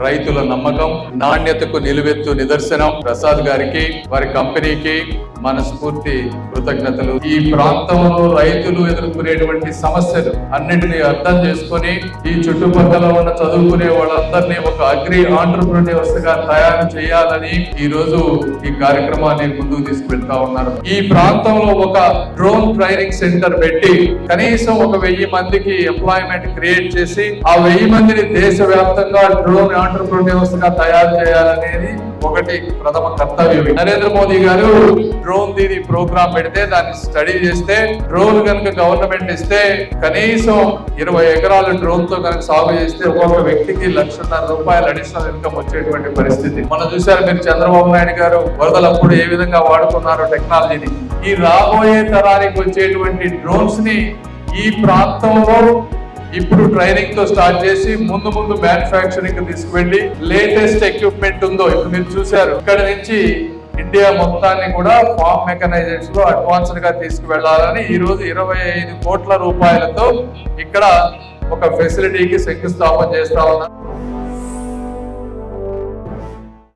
రైతుల నమ్మకం నాణ్యతకు నిలువెత్తు నిదర్శనం ప్రసాద్ గారికి వారి కంపెనీకి మనస్ఫూర్తి కృతజ్ఞతలు. ఈ ప్రాంతంలో రైతులు ఎదుర్కొనేటువంటి సమస్యలు అన్నిటినీ అర్థం చేసుకొని ఈ చుట్టుపక్కల ఉన్న చదువుకునే వాళ్ళందరినీ ఒక అగ్రి ఆంటర్ప్రినర్స్గా తయారు చేయాలని ఈ రోజు ఈ కార్యక్రమాన్ని ముందుకు తీసుకెళ్తా ఉన్నారు. ఈ ప్రాంతంలో ఒక డ్రోన్ ట్రైనింగ్ సెంటర్ పెట్టి కనీసం ఒక వెయ్యి మందికి ఎంప్లాయ్మెంట్ క్రియేట్ చేసి ఆ వెయ్యి మందిని దేశవ్యాప్తంగా డ్రోన్ ఆంటర్ప్రినర్స్గా తయారు చేయాలనేది ఒకటి ప్రథమ కర్తవ్యం. నరేంద్ర మోదీ గారు డ్రోన్ దీని ప్రోగ్రామ్ పెడితే దాన్ని స్టడీ చేస్తే డ్రోన్ కనుక గవర్నమెంట్ ఇస్తే కనీసం ఇరవై ఎకరాలు డ్రోన్తో కనుక సాగు చేస్తే ఒక్కొక్క వ్యక్తికి లక్షన్నర రూపాయలు అడిషనల్ ఇన్కమ్ వచ్చేటువంటి పరిస్థితి. మనం చూసారు మీరు చంద్రబాబు నాయుడు గారు వరదలప్పుడు ఏ విధంగా వాడుకున్నారు టెక్నాలజీని ఈ రాబోయే తరానికి వచ్చేటువంటి డ్రోన్స్ని ఈ ప్రాంతంలో ఇప్పుడు ట్రైనింగ్తో స్టార్ట్ చేసి ముందు ముందు మ్యానుఫ్యాక్చరింగ్ తీసుకువెళ్ళి లేటెస్ట్ ఎక్విప్మెంట్ ఉందో ఇప్పుడు మీరు చూశారు ఇక్కడ నుంచి ఇండియా మొత్తాన్ని కూడా ఫామ్ మెకనైజేషన్లో అడ్వాన్స్డ్గా తీసుకువెళ్ళాలని ఈ రోజు ఇరవై ఐదు కోట్ల రూపాయలతో ఇక్కడ ఒక ఫెసిలిటీకి శంకుస్థాపన చేస్తా ఉన్నారు.